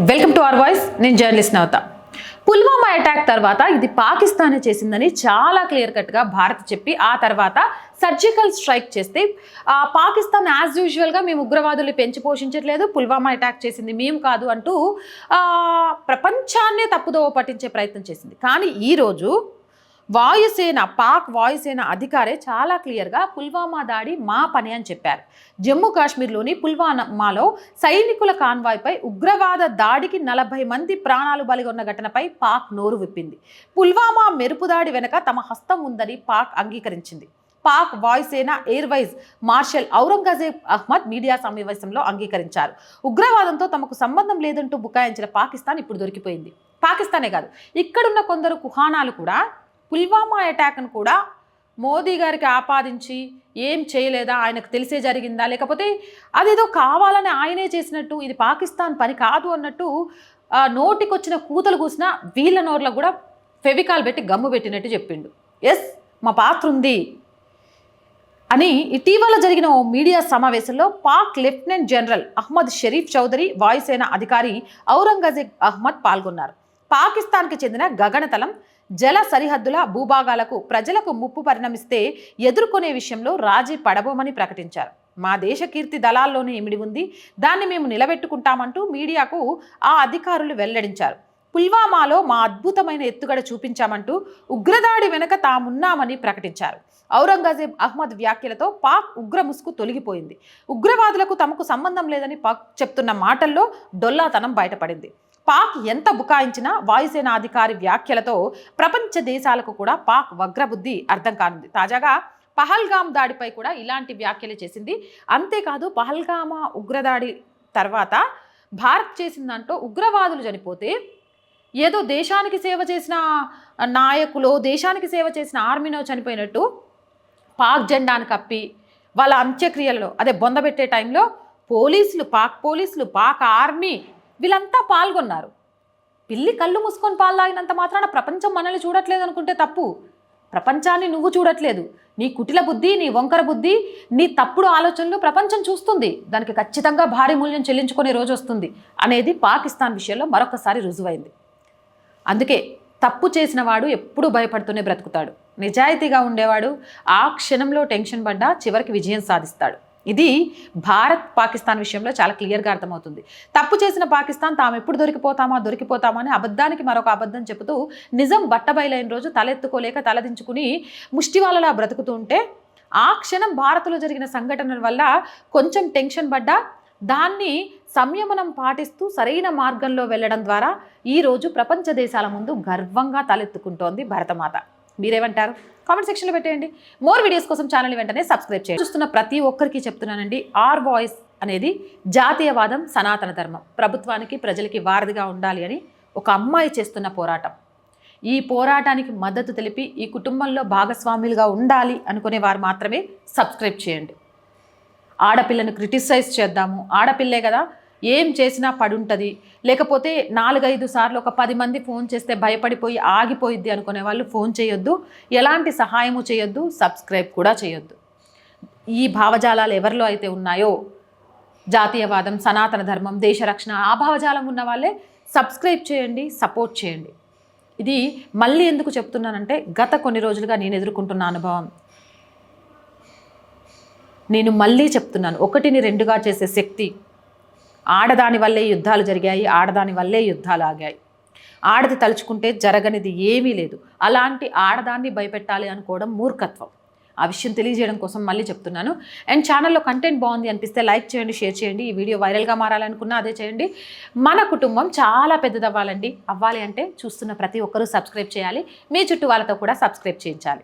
Welcome to our voice. నేను journalist నవత. Pulwama attack తర్వాత ఇది పాకిస్తానే చేసిందని చాలా క్లియర్ కట్గా భారత్ చెప్పి ఆ తర్వాత సర్జికల్ స్ట్రైక్ చేస్తే ఆ, పాకిస్తాన్ యాజ్ యూజువల్గా మేము ఉగ్రవాదుల్ని పెంచి పోషించట్లేదు పుల్వామా అటాక్ చేసింది మేము కాదు అంటూ ప్రపంచాన్నే తప్పుదోవ పట్టించే ప్రయత్నం చేసింది. కానీ ఈరోజు వాయుసేన పాక్ వాయుసేన అధికారే చాలా క్లియర్గా పుల్వామా దాడి మా పని అని చెప్పారు. జమ్మూ కాశ్మీర్లోని పుల్వామాలో సైనికుల కాన్వాయ్పై ఉగ్రవాద దాడికి నలభై మంది ప్రాణాలు బలిగొన్న ఘటనపై పాక్ నోరు విప్పింది. పుల్వామా మెరుపు దాడి వెనుక తమ హస్తం ఉందని పాక్ అంగీకరించింది. పాక్ వాయుసేన air vice marshal Aurangzeb Ahmed media సమావేశంలో అంగీకరించారు. ఉగ్రవాదంతో తమకు సంబంధం లేదంటూ బుకాయించిన పాకిస్తాన్ ఇప్పుడు దొరికిపోయింది. పాకిస్తానే కాదు ఇక్కడున్న కొందరు కుహానాలు కూడా పుల్వామా అటాక్ను కూడా మోదీ గారికి ఆపాదించి ఏం చేయలేదా? ఆయనకు తెలిసే జరిగిందా? లేకపోతే అదేదో కావాలని ఆయనే చేసినట్టు ఇది పాకిస్తాన్ పని కాదు అన్నట్టు నోటికొచ్చిన కూతలు కూసిన వీళ్ళ నోర్లో కూడా ఫెవికాల్ పెట్టి గమ్ము పెట్టినట్టు చెప్పిండు. ఎస్ మా పాత్ర ఉంది అని ఇటీవల జరిగిన ఓ మీడియా సమావేశంలో పాక్ లెఫ్టినెంట్ జనరల్ అహ్మద్ షరీఫ్ చౌదరి వాయుసేన అధికారి ఔరంగజేబ్ అహ్మద్ పాల్గొన్నారు. పాకిస్తాన్కి చెందిన గగనతలం జల సరిహద్దుల భూభాగాలకు ప్రజలకు ముప్పు పరిణమిస్తే ఎదుర్కొనే విషయంలో రాజీ పడబోమని ప్రకటించారు. మా దేశ కీర్తి దళాల్లోనే ఇమిడి ఉంది. దాన్ని మేము నిలబెట్టుకుంటామంటూ మీడియాకు ఆ అధికారులు వెల్లడించారు. పుల్వామాలో మా అద్భుతమైన ఎత్తుగడ చూపించామంటూ ఉగ్రదాడి వెనుక తామున్నామని ప్రకటించారు. ఔరంగజేబ్ అహ్మద్ వ్యాఖ్యలతో పాక్ ఉగ్ర ముసుగు తొలగిపోయింది. ఉగ్రవాదులకు తమకు సంబంధం లేదని పాక్ చెప్తున్న మాటల్లో డొల్లాతనం బయటపడింది. పాక్ ఎంత బుకాయించినా వాయుసేన అధికారి వ్యాఖ్యలతో ప్రపంచ దేశాలకు కూడా పాక్ వగ్రబుద్ధి అర్థం కానుంది. తాజాగా పహల్గామ్ దాడిపై కూడా ఇలాంటి వ్యాఖ్యలు చేసింది. అంతేకాదు పహల్గామా ఉగ్రదాడి తర్వాత భారత్ చేసిందంటూ ఉగ్రవాదులు చనిపోతే ఏదో దేశానికి సేవ చేసిన నాయకులు దేశానికి సేవ చేసిన ఆర్మీనో చనిపోయినట్టు పాక్ జెండాను కప్పి వాళ్ళ అంత్యక్రియల్లో అదే బొందబెట్టే టైంలో పోలీసులు పాక్ పోలీసులు పాక్ ఆర్మీ వీళ్ళంతా పాల్గొన్నారు. పిల్లి కళ్ళు మూసుకొని పాల్లాగినంత మాత్రాన ప్రపంచం మనల్ని చూడట్లేదు అనుకుంటే తప్పు. ప్రపంచాన్ని నువ్వు చూడట్లేదు. నీ కుటిల బుద్ధి నీ వంకర బుద్ధి నీ తప్పుడు ఆలోచనలు ప్రపంచం చూస్తుంది. దానికి ఖచ్చితంగా భారీ మూల్యం చెల్లించుకునే రోజు వస్తుంది అనేది పాకిస్తాన్ విషయంలో మరొకసారి రుజువైంది. అందుకే తప్పు చేసిన వాడు ఎప్పుడూ భయపడుతూనే బ్రతుకుతాడు. నిజాయితీగా ఉండేవాడు ఆ క్షణంలో టెన్షన్ పడ్డా చివరికి విజయం సాధిస్తాడు. ఇది భారత్ పాకిస్తాన్ విషయంలో చాలా క్లియర్గా అర్థమవుతుంది. తప్పు చేసిన పాకిస్తాన్ తాము ఎప్పుడు దొరికిపోతామా దొరికిపోతామా అని అబద్ధానికి మరొక అబద్ధం చెబుతూ నిజం బట్టబయలైన రోజు తలెత్తుకోలేక తలదించుకుని ముష్టివాళ్ళలా బ్రతుకుతూ ఉంటే ఆ క్షణం భారత్లో జరిగిన సంఘటనల వల్ల కొంచెం టెన్షన్ పడ్డా దాన్ని సంయమనం పాటిస్తూ సరైన మార్గంలో వెళ్ళడం ద్వారా ఈరోజు ప్రపంచ దేశాల ముందు గర్వంగా తలెత్తుకుంటోంది భరతమాత. మీరేమంటారు? కామెంట్ సెక్షన్లో పెట్టేయండి. మోర్ వీడియోస్ కోసం ఛానల్ వెంటనే సబ్స్క్రైబ్ చేయండి. చూస్తున్న ప్రతి ఒక్కరికి చెప్తున్నానండి ఆర్ వాయిస్ అనేది జాతీయవాదం సనాతన ధర్మం. ప్రభుత్వానికి ప్రజలకి వారధిగా ఉండాలి అని ఒక అమ్మాయి చేస్తున్న పోరాటం. ఈ పోరాటానికి మద్దతు తెలిపి ఈ కుటుంబంలో భాగస్వాములుగా ఉండాలి అనుకునే వారు మాత్రమే సబ్స్క్రైబ్ చేయండి. ఆడపిల్లను క్రిటిసైజ్ చేద్దాము. ఆడపిల్లే కదా ఏం చేసినా పడుంటుంది. లేకపోతే నాలుగైదు సార్లు ఒక పది మంది ఫోన్ చేస్తే భయపడిపోయి ఆగిపోయిద్ది అనుకునే వాళ్ళు ఫోన్ చేయొద్దు. ఎలాంటి సహాయము చేయొద్దు. సబ్స్క్రైబ్ కూడా చేయొద్దు. ఈ భావజాలాలు ఎవరిలో అయితే ఉన్నాయో? జాతీయవాదం సనాతన ధర్మం దేశ రక్షణ ఆ భావజాలం ఉన్న వాళ్ళే సబ్స్క్రైబ్ చేయండి సపోర్ట్ చేయండి. ఇది మళ్ళీ ఎందుకు చెప్తున్నానంటే గత కొన్ని రోజులుగా నేను ఎదుర్కొంటున్న అనుభవం. నేను మళ్ళీ చెప్తున్నాను. ఒకటిని రెండుగా చేసే శక్తి ఆడదాని వల్లే యుద్ధాలు జరిగాయి ఆడదాని వల్లే యుద్ధాలు ఆగాయి. ఆడది తలుచుకుంటే జరగనిది ఏమీ లేదు. అలాంటి ఆడదాన్ని భయపెట్టాలి అనుకోవడం మూర్ఖత్వం. ఆ విషయం తెలియజేయడం కోసం మళ్ళీ చెప్తున్నాను. అండ్ ఛానల్లో కంటెంట్ బాగుంది అనిపిస్తే లైక్ చేయండి షేర్ చేయండి. ఈ వీడియో వైరల్గా మారాలనుకున్నా అదే చేయండి. మన కుటుంబం చాలా పెద్దది అవ్వాలండి అవ్వాలి అంటే చూస్తున్న ప్రతి ఒక్కరూ సబ్స్క్రైబ్ చేయాలి. మీ చుట్టూ వాళ్ళతో కూడా సబ్స్క్రైబ్ చేయించాలి.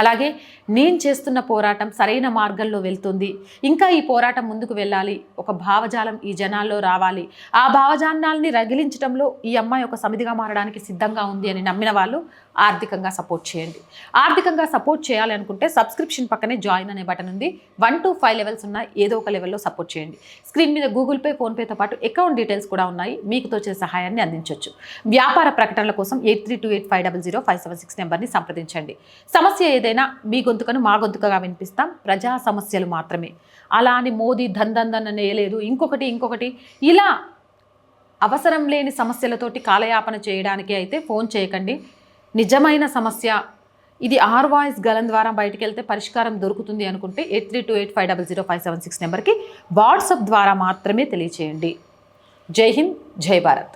అలాగే నేను చేస్తున్న పోరాటం సరైన మార్గంలో వెళ్తుంది. ఇంకా ఈ పోరాటం ముందుకు వెళ్ళాలి. ఒక భావజాలం ఈ జనాల్లో రావాలి. ఆ భావజాలాన్ని రగిలించడంలో ఈ అమ్మాయి ఒక సమితిగా మారడానికి సిద్ధంగా ఉంది అని నమ్మిన వాళ్ళు ఆర్థికంగా సపోర్ట్ చేయండి. ఆర్థికంగా సపోర్ట్ చేయాలి అనుకుంటే సబ్స్క్రిప్షన్ పక్కనే జాయిన్ అనే బటన్ ఉంది. వన్ టు ఫైవ్ లెవెల్స్ ఉన్న ఏదో ఒక లెవెల్లో సపోర్ట్ చేయండి. స్క్రీన్ మీద గూగుల్ పే ఫోన్పేతో పాటు అకౌంట్ డీటెయిల్స్ కూడా ఉన్నాయి. మీకు తోచే సహాయాన్ని అందించవచ్చు వ్యాపార ప్రకటనల కోసం eight three two eight five double zero five seven six నెంబర్ని సంప్రదించండి. సమస్య ఏదైనా మీ గొంతుకను మా గొంతుకగా వినిపిస్తాం. ప్రజా సమస్యలు మాత్రమే. అలా అని మోదీ ధన్ నేయలేదు అని ఇంకొకటి ఇంకొకటి. ఇలా అవసరం లేని సమస్యలతోటి కాలయాపన చేయడానికి అయితే ఫోన్ చేయకండి. నిజమైన సమస్య. ఇది ఆర్ వాయిస్ గలం ద్వారా బయటికి వెళ్తే పరిష్కారం దొరుకుతుంది అనుకుంటే eight three two eight five double zero five seven six నెంబర్కి వాట్సాప్ ద్వారా మాత్రమే తెలియచేయండి. జై హింద్ జై భారత్.